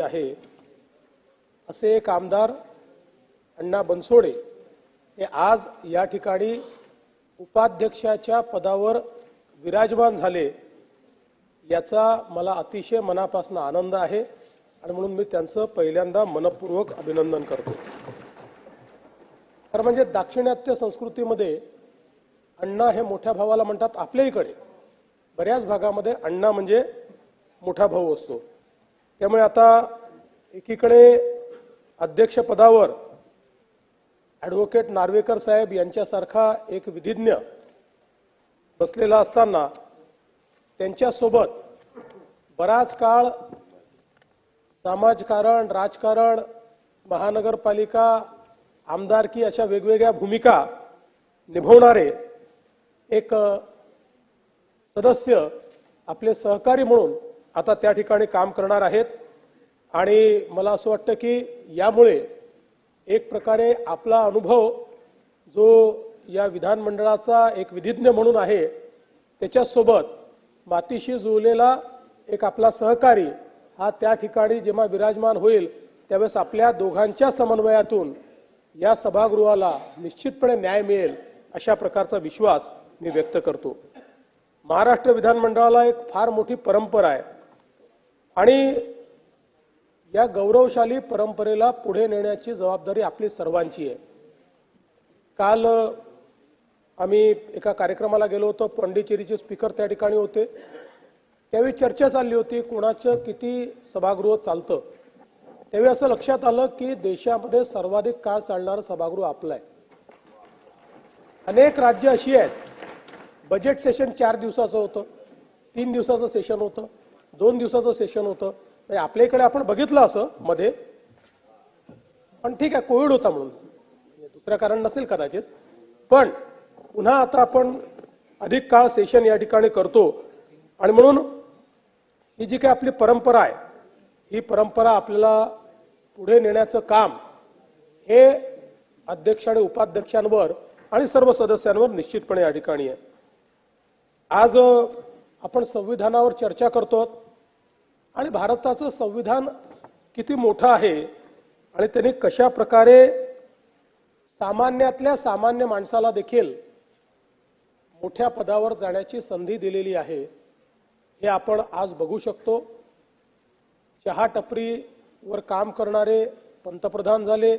आहे. असे एक आमदार अण्णा बनसोडे हे आज या ठिकाणी उपाध्यक्षाच्या पदावर विराजमान झाले. याचा मला अतिशय मनापासून आनंद आहे आणि म्हणून मी त्यांचं पहिल्यांदा मनपूर्वक अभिनंदन करतो. तर म्हणजे दाक्षिणात्य संस्कृतीमध्ये अण्णा हे मोठ्या भावाला म्हणतात आपल्या इकडे. बऱ्याच भागामध्ये अण्णा म्हणजे मोठा भाऊ असतो. त्यामुळे आता एकीकडे अध्यक्षपदावर ॲडव्होकेट नार्वेकर साहेब यांच्यासारखा एक विधिज्ञ बसलेला असताना त्यांच्यासोबत बराच काळ समाजकारण राजकारण महानगरपालिका आमदारकी अशा वेगवेगळ्या भूमिका निभवणारे एक सदस्य आपले सहकारी म्हणून आता त्या ठिकाणी काम करणार आहेत. आणि मला असं वाटतं की यामुळे एक प्रकारे आपला अनुभव जो या विधानमंडळाचा एक विधिज्ञ म्हणून आहे त्याच्यासोबत मातीशी जुळलेला एक आपला सहकारी हा त्या ठिकाणी जेव्हा विराजमान होईल त्यावेळेस आपल्या दोघांच्या समन्वयातून या सभागृहाला निश्चितपणे न्याय मिळेल अशा प्रकारचा विश्वास मी व्यक्त करतो. महाराष्ट्र विधानमंडळाला एक फार मोठी परंपरा आहे. आणि या गौरवशाली परंपरेला पुढे नेण्याची जबाबदारी आपली सर्वांची आहे. काल आम्ही एका कार्यक्रमाला गेलो होतो पंडिचेरीचे स्पीकर त्या ठिकाणी होते. त्यावेळी चर्चा चालली होती कोणाचं किती सभागृह चालतं. त्यावेळी असं लक्षात आलं की देशामध्ये सर्वाधिक काळ चालणारं सभागृह आपलं आहे. अनेक राज्य अशी आहेत. बजेट सेशन चार दिवसाचं होतं तीन दिवसाचं सेशन होतं. दोन दिवसाचं सेशन होतं. आपल्या इकडे आपण बघितलं असं मध्ये. पण ठीक आहे कोविड होता म्हणून. म्हणजे दुसरं कारण नसेल कदाचित. पण पुन्हा आता आपण अधिक काळ सेशन या ठिकाणी करतो. आणि म्हणून ही जी काही आपली परंपरा आहे ही परंपरा आपल्याला पुढे नेण्याचं काम हे अध्यक्ष आणि उपाध्यक्षांवर आणि सर्व सदस्यांवर निश्चितपणे या ठिकाणी आहे. आज आपण संविधानावर चर्चा करतो आणि भारताचं संविधान किती मोठं आहे आणि त्यांनी कशा प्रकारे सामान्यातल्या सामान्य माणसाला देखील मोठ्या पदावर जाण्याची संधी दिलेली आहे हे आपण आज बघू शकतो. चहा टपरीवर काम करणारे पंतप्रधान झाले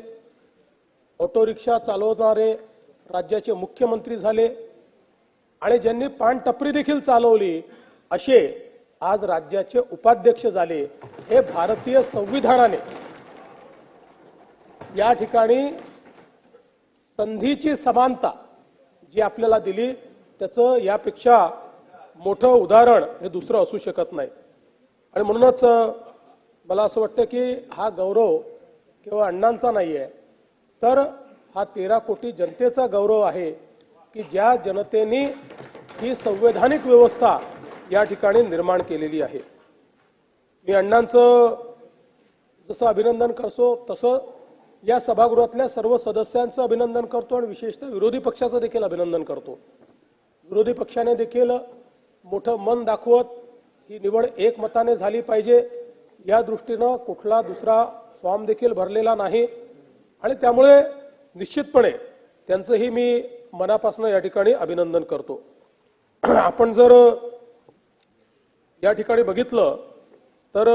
ऑटो रिक्षा चालवणारे राज्याचे मुख्यमंत्री झाले आणि ज्यांनी पानटपरी देखील चालवली असे आज राज्याचे उपाध्यक्ष झाले हे भारतीय संविधानाने. या ठिकाणी संधीची समानता जी आपल्याला दिली त्याचं यापेक्षा मोठं उदाहरण हे दुसरं असू शकत नाही. आणि म्हणूनच मला असं वाटतं की हा गौरव केवळ अण्णांचा नाही आहे तर हा तेरा कोटी जनतेचा गौरव आहे की ज्या जनतेने ही संवैधानिक व्यवस्था या ठिकाणी निर्माण केलेली आहे. मी अण्णांचं जसं अभिनंदन करतो तसं या सभागृहातल्या सर्व सदस्यांचं अभिनंदन करतो आणि विशेषतः विरोधी पक्षाचं देखील अभिनंदन करतो. विरोधी पक्षाने देखील मोठं मन दाखवत ही निवड एकमताने झाली पाहिजे. या दृष्टीनं कुठला दुसरा फॉर्म देखील भरलेला नाही. आणि त्यामुळे निश्चितपणे त्यांचंही मी मनापासून या ठिकाणी अभिनंदन करतो. आपण जर या ठिकाणी बघितलं तर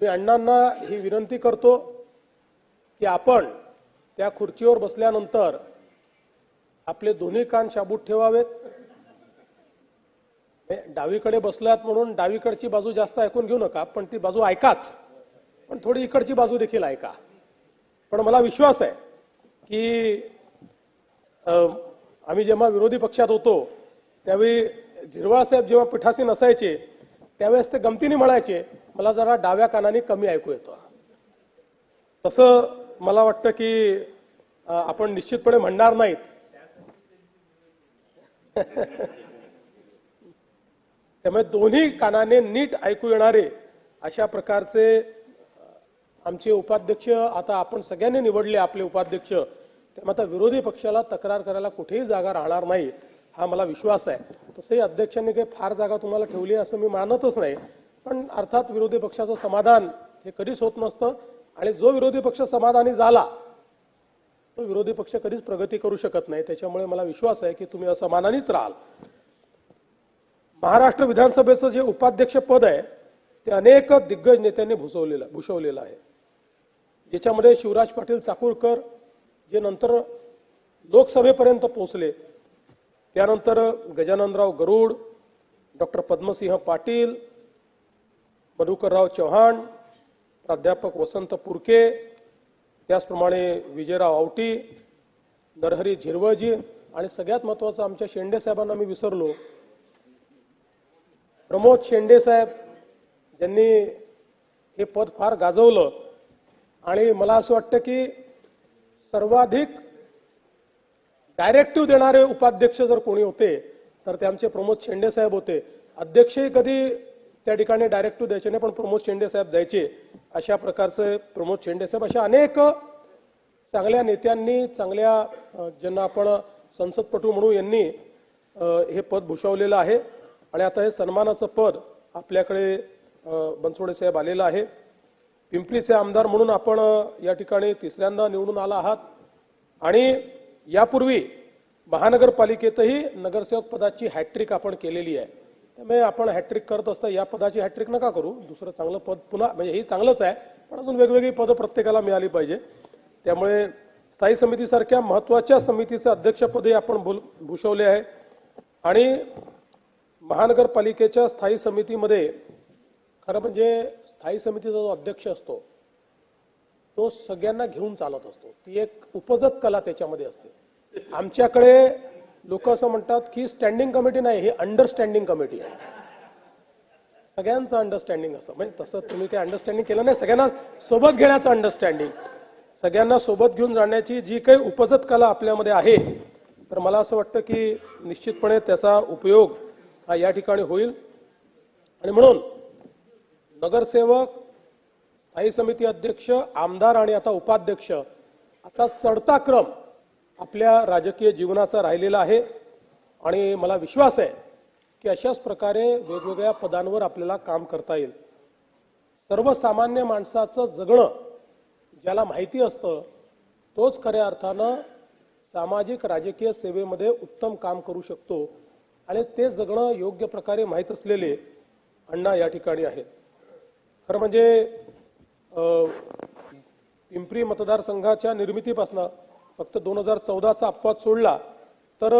मी अण्णांना ही विनंती करतो की आपण त्या खुर्चीवर बसल्यानंतर आपले दोन्ही कान शाबूत ठेवावेत. डावीकडे बसल्यात म्हणून डावीकडची बाजू जास्त ऐकून घेऊ नका पण ती बाजू ऐकाच पण थोडी इकडची बाजू देखील ऐका. पण मला विश्वास आहे की आम्ही जेव्हा विरोधी पक्षात होतो त्यावेळी झिरवाळसाहेब जेव्हा पिठासीन असायचे त्यावेळेस ते गमतीने म्हणायचे मला जरा डाव्या कानाने कमी ऐकू येतं. तसं मला वाटतं की आपण निश्चितपणे म्हणणार नाहीत. त्यामुळे दोन्ही कानाने नीट ऐकू येणारे अशा प्रकारचे आमचे उपाध्यक्ष आता आपण सगळ्यांनी निवडले आपले उपाध्यक्ष त्यामुळे आता विरोधी पक्षाला तक्रार करायला कुठेही जागा राहणार नाही. हा मला विश्वास आहे. तसंही अध्यक्षांनी काही फार जागा तुम्हाला ठेवली असं मी मानतच नाही. पण अर्थात विरोधी पक्षाचं समाधान हे कधीच होत नसतं आणि जो विरोधी पक्ष समाधानी झाला तो विरोधी पक्ष कधीच प्रगती करू शकत नाही. त्याच्यामुळे मला विश्वास आहे की तुम्ही असमानानीच राहाल. महाराष्ट्र विधानसभेचं जे उपाध्यक्ष पद आहे ते अनेक दिग्गज नेत्यांनी भुसवलेलं भूषवलेलं आहे. ज्याच्यामध्ये शिवराज पाटील चाकूरकर जे नंतर लोकसभेपर्यंत पोहोचले त्यानंतर गजाननराव गरुड डॉक्टर पद्मसिंह पाटील मधुकरराव चव्हाण प्राध्यापक वसंत पुरके त्याचप्रमाणे विजयराव आवटी नरहरी झिरवळजी आणि सगळ्यात महत्वाचं आमच्या शेंडे साहेबांना मी विसरलो. प्रमोद शेंडे साहेब ज्यांनी हे पद फार गाजवलं आणि मला असं वाटतं की सर्वाधिक डायरेक्टिव्ह देणारे उपाध्यक्ष जर कोणी होते तर ते आमचे प्रमोद शेंडे साहेब होते. अध्यक्षही कधी त्या ठिकाणी डायरेक्टिव्ह द्यायचे नाही पण प्रमोद शेंडे साहेब द्यायचे. अशा प्रकारचे प्रमोद शेंडे साहेब अशा अनेक चांगल्या नेत्यांनी चांगल्या ज्यांना आपण संसदपटू म्हणू यांनी हे पद भूषवलेलं आहे. आणि आता हे सन्मानाचं पद आपल्याकडे बनसोडे साहेब आलेलं आहे. पिंपरीचे आमदार म्हणून आपण या ठिकाणी तिसऱ्यांदा निवडून आला आहात. आणि यापूर्वी महानगरपालिकेतही नगरसेवक पदाची हॅट्रिक आपण केलेली आहे. त्यामुळे आपण हॅट्रिक करत असता या पदाची हॅट्रिक नका करू. दुसरं चांगलं पद पुन्हा म्हणजे हे चांगलंच आहे पण अजून वेगवेगळी पदं प्रत्येकाला मिळाली पाहिजे. त्यामुळे स्थायी समितीसारख्या महत्त्वाच्या समितीचं अध्यक्षपदही आपण भूल- भूषवले आहे. आणि महानगरपालिकेच्या स्थायी समितीमध्ये खरं म्हणजे स्थायी समितीचा जो अध्यक्ष असतो तो सगळ्यांना घेऊन चालत असतो. ती एक उपजत कला त्याच्यामध्ये असते. आमच्याकडे लोक असं म्हणतात की स्टँडिंग कमिटी नाही हे अंडरस्टँडिंग कमिटी आहे. सगळ्यांचं अंडरस्टँडिंग असतं. म्हणजे तसं तुम्ही काही अंडरस्टँडिंग केलं नाही सगळ्यांना सोबत घेण्याचं अंडरस्टँडिंग सगळ्यांना सोबत घेऊन जाण्याची जी काही उपजत कला आपल्यामध्ये आहे तर मला असं वाटतं की निश्चितपणे त्याचा उपयोग हा या ठिकाणी होईल. आणि म्हणून नगरसेवक स्थायी समिती अध्यक्ष आमदार आणि आता उपाध्यक्ष असा चढता क्रम आपल्या राजकीय जीवनाचा राहिलेला आहे. आणि मला विश्वास आहे की अशाच प्रकारे वेगवेगळ्या पदांवर आपल्याला काम करता येईल. सर्वसामान्य माणसाचं जगणं ज्याला माहिती असतं तोच खऱ्या अर्थानं सामाजिक राजकीय सेवेमध्ये उत्तम काम करू शकतो. आणि ते जगणं योग्य प्रकारे माहीत असलेले अण्णा या ठिकाणी आहेत. खरं म्हणजे पिंपरी मतदारसंघाच्या निर्मितीपासनं फक्त दोन हजार चौदाचा अपवाद सोडला तर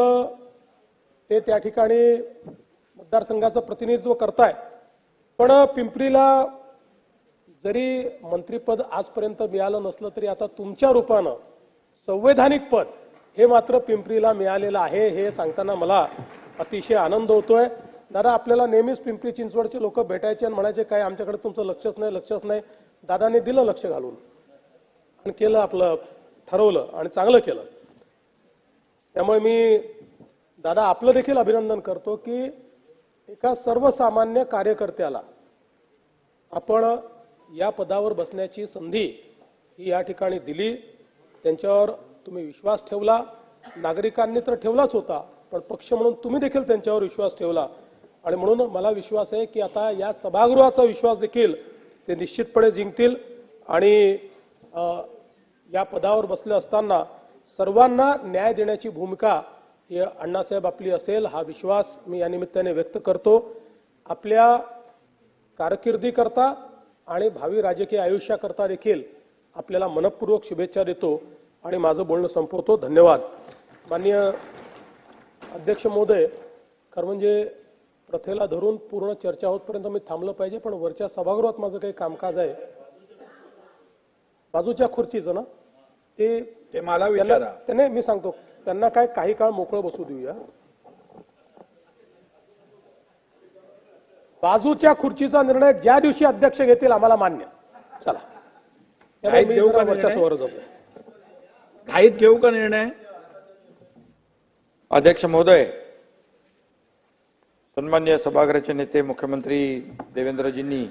ते त्या ठिकाणी मतदारसंघाचं प्रतिनिधित्व करताय. पण पिंपरीला जरी मंत्रीपद आजपर्यंत मिळालं नसलं तरी आता तुमच्या रूपानं संवैधानिक पद हे मात्र पिंपरीला मिळालेलं आहे हे सांगताना मला अतिशय आनंद होतोय. दादा आपल्याला नेहमीच पिंपरी चिंचवडचे लोक भेटायचे आणि म्हणायचे काय आमच्याकडे तुमचं लक्षच नाही लक्षच नाही. दादाने दिलं लक्ष घालून आणि केलं आपलं ठरवलं आणि चांगलं केलं. त्यामुळे मी दादा आपलं देखील अभिनंदन करतो की एका सर्वसामान्य कार्यकर्त्याला आपण या पदावर बसण्याची संधी ही या ठिकाणी दिली. त्यांच्यावर तुम्ही विश्वास ठेवला. नागरिकांनी तर ठेवलाच होता पण पक्ष म्हणून तुम्ही देखील त्यांच्यावर विश्वास ठेवला. आणि म्हणून मला विश्वास आहे की आता या सभागृहाचा विश्वास देखील ते निश्चितपणे जिंकतील. आणि या पदावर बसले असताना सर्वांना न्याय देण्याची भूमिका ही अण्णासाहेब आपली असेल हा विश्वास मी या निमित्ताने व्यक्त करतो. आपल्या कारकिर्दीकरता आणि भावी राजकीय आयुष्याकरता देखील आपल्याला मनपूर्वक शुभेच्छा देतो आणि माझं बोलणं संपवतो. धन्यवाद. माननीय अध्यक्ष महोदय खरं म्हणजे प्रथेला धरून पूर्ण चर्चा होतपर्यंत मी थांबलं पाहिजे पण वरच्या सभागृहात माझं काही कामकाज आहे. बाजूच्या खुर्चीचं ना? ते ते मला त्यांना विचारा. त्याने मी सांगतो त्यांना काय काही काळ मोकळं बसू देऊया. बाजूच्या खुर्चीचा निर्णय ज्या दिवशी अध्यक्ष घेतील आम्हाला मान्य. चला. वरच्या? समोर जातो घाईत घेऊ का निर्णय? अध्यक्ष महोदय सन्मान्य सभागृहाचे नेते मुख्यमंत्री देवेंद्रजींनी